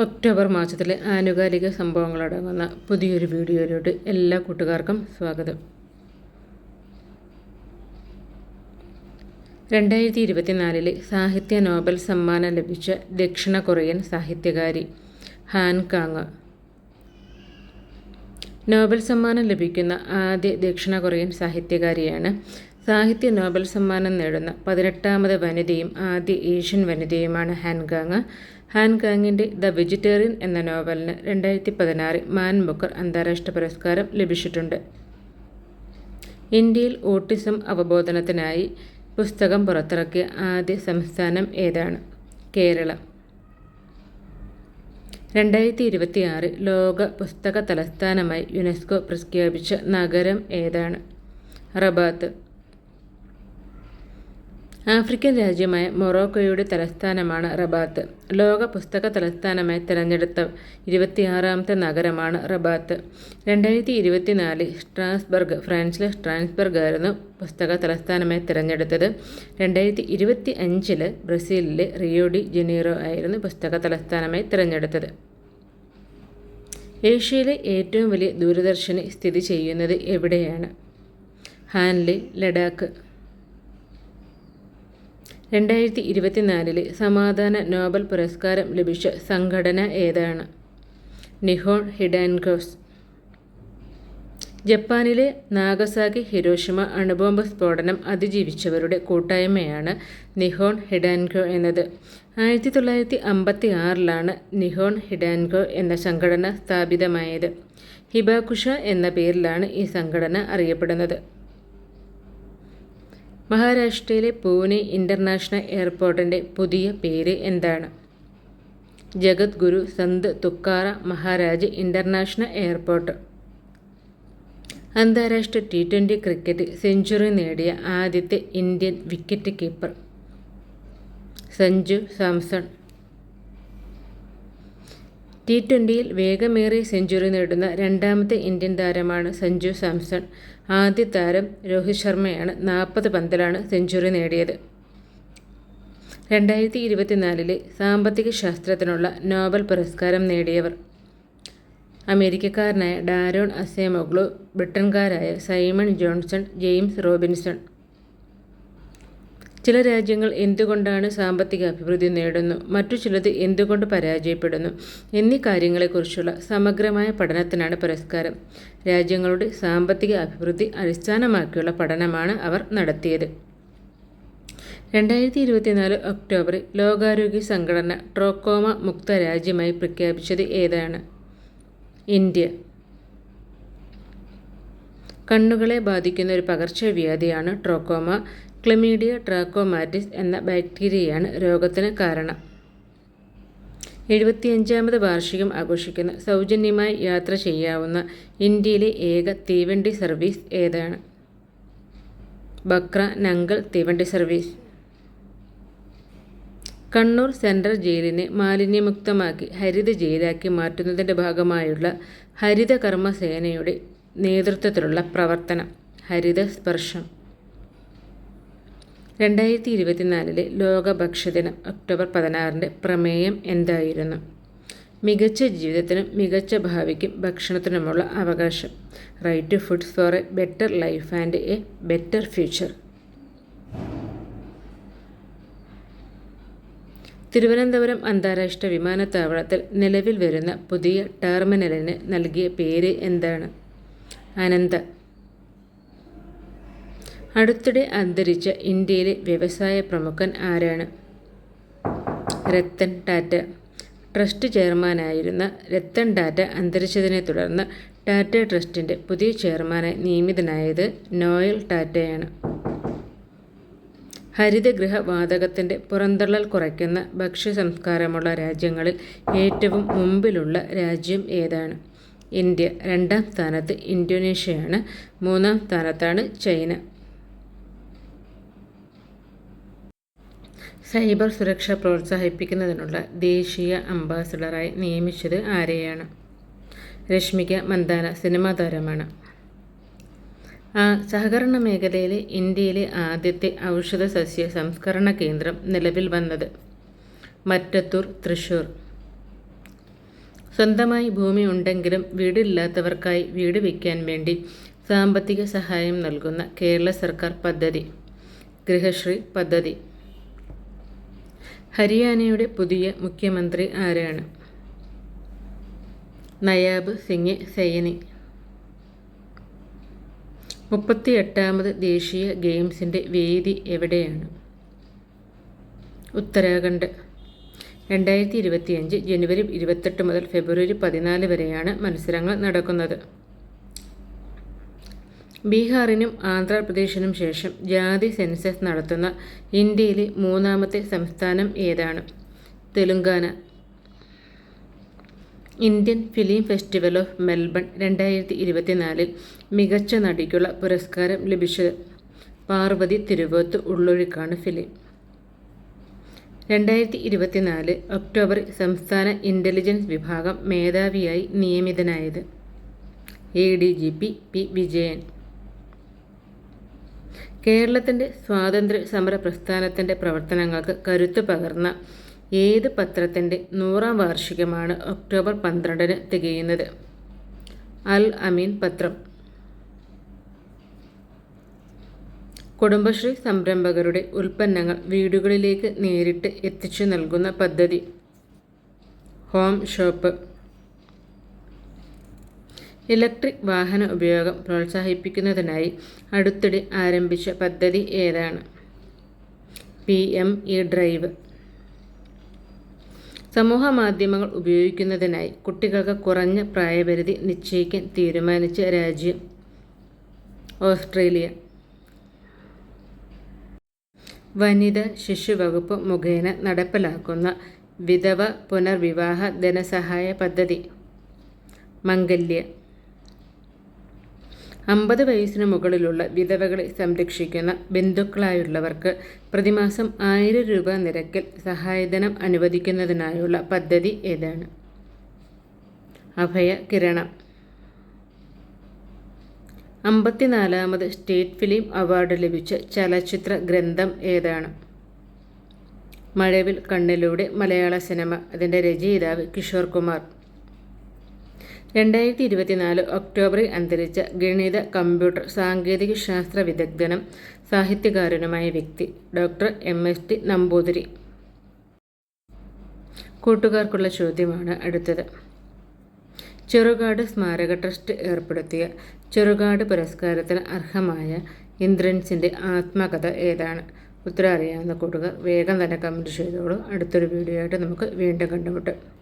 October മാസത്തിലെ ആനുകാലിക സംഭവങ്ങളടങ്ങുന്ന പുതിയൊരു വീഡിയോയിലോട്ട് എല്ലാ കൂട്ടുകാർക്കും സ്വാഗതം. രണ്ടായിരത്തി ഇരുപത്തിനാലിലെ സാഹിത്യ നോബൽ സമ്മാനം ലഭിച്ച ദക്ഷിണ കൊറിയൻ സാഹിത്യകാരി ഹാൻ കാങ്. നോബൽ സമ്മാനം ലഭിക്കുന്ന ആദ്യ ദക്ഷിണ കൊറിയൻ സാഹിത്യകാരിയാണ്. സാഹിത്യ നോബൽ സമ്മാനം നേടുന്ന പതിനെട്ടാമത് വനിതയും ആദ്യ ഏഷ്യൻ വനിതയുമാണ് ഹാൻഗാങ് ഹാൻഗാങ്ങിന്റെ ദ വെജിറ്റേറിയൻ എന്ന നോവലിന് രണ്ടായിരത്തി പതിനാറിൽ മാൻ ബുക്കർ അന്താരാഷ്ട്ര പുരസ്കാരം ലഭിച്ചിട്ടുണ്ട്. ഇന്ത്യയിൽ ഓട്ടിസം അവബോധനത്തിനായി പുസ്തകം പുറത്തിറക്കിയ ആദ്യ സംസ്ഥാനം ഏതാണ്? കേരളം. രണ്ടായിരത്തി ഇരുപത്തിയാറ് ലോക പുസ്തക തലസ്ഥാനമായി യുനെസ്കോ പ്രഖ്യാപിച്ച നഗരം ഏതാണ്? റബാത്ത്. ആഫ്രിക്കൻ രാജ്യമായ മൊറോക്കോയുടെ തലസ്ഥാനമാണ് റബാത്ത്. ലോക പുസ്തക തലസ്ഥാനമായി തിരഞ്ഞെടുത്ത ഇരുപത്തിയാറാമത്തെ നഗരമാണ് റബാത്ത്. രണ്ടായിരത്തി ഇരുപത്തിനാല് സ്ട്രാസ്ബർഗ് ഫ്രാൻസിലെ സ്ട്രാൻസ്ബർഗ് ആയിരുന്നു പുസ്തക തലസ്ഥാനമായി തിരഞ്ഞെടുത്തത്. രണ്ടായിരത്തി ഇരുപത്തി അഞ്ചിൽ ബ്രസീലിലെ റിയോഡി ജനീറോ ആയിരുന്നു പുസ്തക തലസ്ഥാനമായി തിരഞ്ഞെടുത്തത്. ഏഷ്യയിലെ ഏറ്റവും വലിയ ദൂരദർശിനി സ്ഥിതി ചെയ്യുന്നത് എവിടെയാണ്? ഹാൻലി ലഡാക്ക്. രണ്ടായിരത്തി ഇരുപത്തിനാലിലെ സമാധാന നോബൽ പുരസ്കാരം ലഭിച്ച സംഘടന ഏതാണ്? Nihon Hidankyo. ജപ്പാനിലെ നാഗസാക്കി ഹിരോഷിമ അണുബോംബ് സ്ഫോടനം അതിജീവിച്ചവരുടെ കൂട്ടായ്മയാണ് നിഹോൺ ഹിഡാൻകോ എന്നത്. ആയിരത്തി തൊള്ളായിരത്തി അമ്പത്തി ആറിലാണ് നിഹോൺ ഹിഡാൻകോ എന്ന സംഘടന സ്ഥാപിതമായത്. ഹിബാകുഷ എന്ന പേരിലാണ് ഈ സംഘടന അറിയപ്പെടുന്നത്. മഹാരാഷ്ട്രയിലെ പൂനെ ഇന്റർനാഷണൽ എയർപോർട്ടിന്റെ പുതിയ പേര് എന്താണ്? Jagadguru Sant Tukaram Maharaj international airport. അന്താരാഷ്ട്ര ടി ട്വന്റി ക്രിക്കറ്റ് സെഞ്ചുറി നേടിയ ആദ്യത്തെ Indian wicket keeper Sanju Samson. T ട്വന്റിയിൽ വേഗമേറിയ സെഞ്ചുറി നേടുന്ന രണ്ടാമത്തെ ഇന്ത്യൻ താരമാണ് സഞ്ജു സാംസൺ. ആദ്യ താരം രോഹിത് ശർമ്മയാണ് നാൽപ്പത് പന്തിലാണ് സെഞ്ചുറി നേടിയത്. രണ്ടായിരത്തി ഇരുപത്തിനാലിലെ സാമ്പത്തിക ശാസ്ത്രത്തിനുള്ള നോബൽ പുരസ്കാരം നേടിയവർ അമേരിക്കക്കാരനായ ഡാരോൺ അസേമോഗ്ലു ബ്രിട്ടൻകാരായ സൈമൺ ജോൺസൺ ജെയിംസ് റോബിൻസൺ ചില രാജ്യങ്ങൾ എന്തുകൊണ്ടാണ് സാമ്പത്തിക അഭിവൃദ്ധി നേടുന്നു? മറ്റു ചിലത് എന്തുകൊണ്ട് പരാജയപ്പെടുന്നു? എന്നീ കാര്യങ്ങളെക്കുറിച്ചുള്ള സമഗ്രമായ പഠനത്തിനാണ് പുരസ്കാരം. രാജ്യങ്ങളുടെ സാമ്പത്തിക അഭിവൃദ്ധി അടിസ്ഥാനമാക്കിയുള്ള പഠനമാണ് അവർ നടത്തിയത്. രണ്ടായിരത്തി ഇരുപത്തിനാല് ഒക്ടോബറിൽ ലോകാരോഗ്യ സംഘടന ട്രോക്കോമ മുക്ത രാജ്യമായി പ്രഖ്യാപിച്ചത് ഏതാണ്? ഇന്ത്യ. കണ്ണുകളെ ബാധിക്കുന്ന ഒരു പകർച്ചവ്യാധിയാണ് ട്രോക്കോമ. ക്ലമീഡിയ ട്രാക്കോമാറ്റിസ് എന്ന ബാക്ടീരിയയാണ് രോഗത്തിന് കാരണം. എഴുപത്തിയഞ്ചാമത് വാർഷികം ആഘോഷിക്കുന്ന സൗജന്യമായി യാത്ര ചെയ്യാവുന്ന ഇന്ത്യയിലെ ഏക തീവണ്ടി സർവീസ് ഏതാണ്? ബക്ര നങ്കൽ തീവണ്ടി സർവീസ്. കണ്ണൂർ സെൻട്രൽ ജയിലിനെ മാലിന്യമുക്തമാക്കി ഹരിത ജയിലാക്കി മാറ്റുന്നതിന്റെ ഭാഗമായുള്ള ഹരിത കർമ്മസേനയുടെ നേതൃത്വത്തിലുള്ള പ്രവർത്തനം. ഹരിത സ്പർശം. രണ്ടായിരത്തി ഇരുപത്തിനാലിലെ ലോക ഭക്ഷ്യദിനം ഒക്ടോബർ പതിനാറിന്റെ പ്രമേയം എന്തായിരുന്നു? മികച്ച ജീവിതത്തിനും മികച്ച ഭാവിക്കും ഭക്ഷണത്തിനുമുള്ള അവകാശം. Right to food for a better life and a better future Thiruvananthapuram അന്താരാഷ്ട്ര വിമാനത്താവളത്തിൽ നിലവിൽ വരുന്ന പുതിയ ടെർമിനലിന് നൽകിയ പേര് എന്താണ്? അനന്ത. അടുത്തിടെ അന്തരിച്ച ഇന്ത്യയിലെ വ്യവസായ പ്രമുഖൻ ആരാണ്? രത്തൻ ടാറ്റ. ട്രസ്റ്റ് ചെയർമാനായിരുന്ന രത്തൻ ടാറ്റ അന്തരിച്ചതിനെ തുടർന്ന് ടാറ്റ ട്രസ്റ്റിന്റെ പുതിയ ചെയർമാനായി നിയമിതനായത് നോയൽ ടാറ്റയാണ്. ഹരിതഗൃഹ വാതകത്തിന്റെ പുറന്തള്ളൽ കുറയ്ക്കുന്ന ഭക്ഷ്യ സംസ്കാരമുള്ള രാജ്യങ്ങളിൽ ഏറ്റവും മുമ്പിലുള്ള രാജ്യം ഏതാണ്? ഇന്ത്യ രണ്ടാം സ്ഥാനത്ത് ഇന്തോനേഷ്യയാണ്. മൂന്നാം സ്ഥാനത്താണ് ചൈന. സൈബർ സുരക്ഷ പ്രോത്സാഹിപ്പിക്കുന്നതിനുള്ള ദേശീയ അംബാസഡറായി നിയമിച്ചത് ആരെയാണ്? രശ്മിക മന്ദാന സിനിമാ താരമാണ്. സഹകരണ മേഖലയിലെ ഇന്ത്യയിലെ ആദ്യത്തെ ഔഷധ സസ്യ സംസ്കരണ കേന്ദ്രം നിലവിൽ വന്നത് മറ്റത്തൂർ തൃശൂർ. സ്വന്തമായി ഭൂമി ഉണ്ടെങ്കിലും വീടില്ലാത്തവർക്കായി വീട് വയ്ക്കാൻ വേണ്ടി സാമ്പത്തിക സഹായം നൽകുന്ന കേരള സർക്കാർ പദ്ധതി ഗൃഹശ്രീ പദ്ധതി. ഹരിയാനയുടെ പുതിയ മുഖ്യമന്ത്രി ആരാണ്? നയാബ് സിംഗ് സൈനി. മുപ്പത്തിയെട്ടാമത് ദേശീയ ഗെയിംസിന്റെ വേദി എവിടെയാണ്? ഉത്തരാഖണ്ഡ്. രണ്ടായിരത്തി ഇരുപത്തിയഞ്ച് ജനുവരി ഇരുപത്തെട്ട് മുതൽ ഫെബ്രുവരി പതിനാല് വരെയാണ് മത്സരങ്ങൾ നടക്കുന്നത്. ബീഹാറിനും ആന്ധ്രാപ്രദേശിനും ശേഷം ജാതി സെൻസസ് നടത്തുന്ന ഇന്ത്യയിലെ മൂന്നാമത്തെ സംസ്ഥാനം ഏതാണ്? Telangana. Indian film festival of Melbourne രണ്ടായിരത്തി ഇരുപത്തിനാലിൽ മികച്ച നടിക്കുള്ള പുരസ്കാരം ലഭിച്ചത് പാർവതി തിരുവോത്ത് ഉള്ളൊഴുക്കാണ് ഫിലിം. രണ്ടായിരത്തി ഇരുപത്തിനാല് ഒക്ടോബറിൽ സംസ്ഥാന ഇന്റലിജൻസ് വിഭാഗം മേധാവിയായി നിയമിതനായത് A D G P P Vijayan. കേരളത്തിന്റെ സ്വാതന്ത്ര്യ സമര പ്രസ്ഥാനത്തിന്റെ പ്രവർത്തനങ്ങൾക്ക് കരുത്തു പകർന്ന ഏത് പത്രത്തിന്റെ നൂറാം വാർഷികമാണ് ഒക്ടോബർ പന്ത്രണ്ടിന് തികയുന്നത്? അൽ അമീൻ പത്രം. കുടുംബശ്രീ സംരംഭകരുടെ ഉൽപ്പന്നങ്ങൾ വീടുകളിലേക്ക് നേരിട്ട് എത്തിച്ചു നൽകുന്ന പദ്ധതി. Home shop. ഇലക്ട്രിക് വാഹന ഉപയോഗം പ്രോത്സാഹിപ്പിക്കുന്നതിനായി അടുത്തിടെ ആരംഭിച്ച പദ്ധതി ഏതാണ്? P M E drive. സമൂഹ മാധ്യമങ്ങൾ ഉപയോഗിക്കുന്നതിനായി കുട്ടികൾക്ക് കുറഞ്ഞ പ്രായപരിധി നിശ്ചയിക്കാൻ തീരുമാനിച്ച രാജ്യം ഓസ്ട്രേലിയ. വനിത ശിശു വകുപ്പ് മുഖേന നടപ്പിലാക്കുന്ന വിധവ പുനർവിവാഹ ധനസഹായ പദ്ധതി. മംഗല്യ. അമ്പത് വയസ്സിന് മുകളിലുള്ള വിധവകളെ സംരക്ഷിക്കുന്ന ബന്ധുക്കളായുള്ളവർക്ക് പ്രതിമാസം ആയിരം രൂപ നിരക്കിൽ സഹായധനം അനുവദിക്കുന്നതിനായുള്ള പദ്ധതി ഏതാണ്? അഭയ കിരണം. അമ്പത്തിനാലാമത് സ്റ്റേറ്റ് ഫിലിം അവാർഡ് ലഭിച്ച ചലച്ചിത്ര ഗ്രന്ഥം ഏതാണ്? മഴവിൽ കണ്ണിലൂടെ മലയാള സിനിമ. അതിന്റെ രചയിതാവ് കിഷോർ കുമാർ. രണ്ടായിരത്തി ഇരുപത്തിനാല് ഒക്ടോബറിൽ അന്തരിച്ച ഗണിത കമ്പ്യൂട്ടർ സാങ്കേതിക ശാസ്ത്ര വിദഗ്ധനും സാഹിത്യകാരനുമായ വ്യക്തി doctor M S T Namboothiri. കൂട്ടുകാർക്കുള്ള ചോദ്യമാണ് അടുത്തത്. ചെറുകാട് സ്മാരക ട്രസ്റ്റ് ഏർപ്പെടുത്തിയ ചെറുകാട് പുരസ്കാരത്തിന് അർഹമായ ഇന്ദ്രൻസിന്റെ ആത്മകഥ ഏതാണ്? ഉത്തരം അറിയാവുന്ന കൂട്ടുകാർ വേഗം തന്നെ കമന്റ് ചെയ്തോളൂ. അടുത്തൊരു വീഡിയോ ആയിട്ട് നമുക്ക് വീണ്ടും കണ്ടുമുട്ടാം.